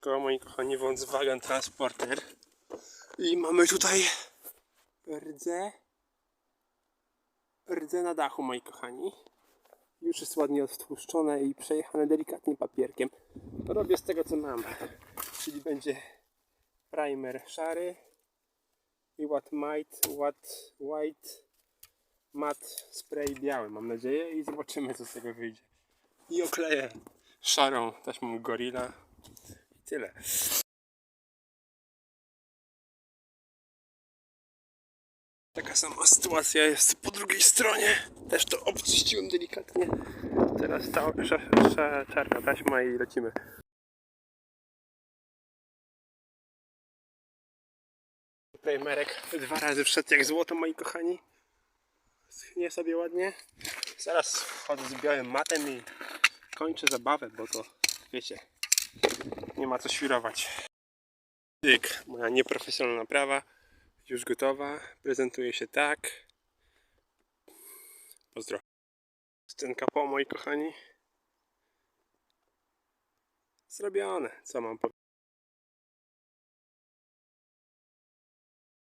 Koło moi kochani Volkswagen Transporter. I mamy tutaj rdze. Rdze na dachu moi kochani. Już jest ładnie odtłuszczone i przejechane delikatnie papierkiem. Robię z tego co mam. Czyli będzie primer szary i what might, what white mat spray biały mam nadzieję i zobaczymy co z tego wyjdzie. I okleję szarą taśmą Gorilla tyle. Taka sama sytuacja jest po drugiej stronie. Też to obczyściłem delikatnie. Teraz cała czarna taśma i lecimy. Primerek dwa razy wszedł jak złoto, moi kochani. Schnie sobie ładnie. Zaraz wchodzę z białym matem i kończę zabawę, bo to wiecie, nie ma co świrować. Tyk, moja nieprofesjonalna prawa już gotowa. Prezentuje się tak. Pozdro. Scenka po, moi kochani. Zrobione. Co mam powiedzieć?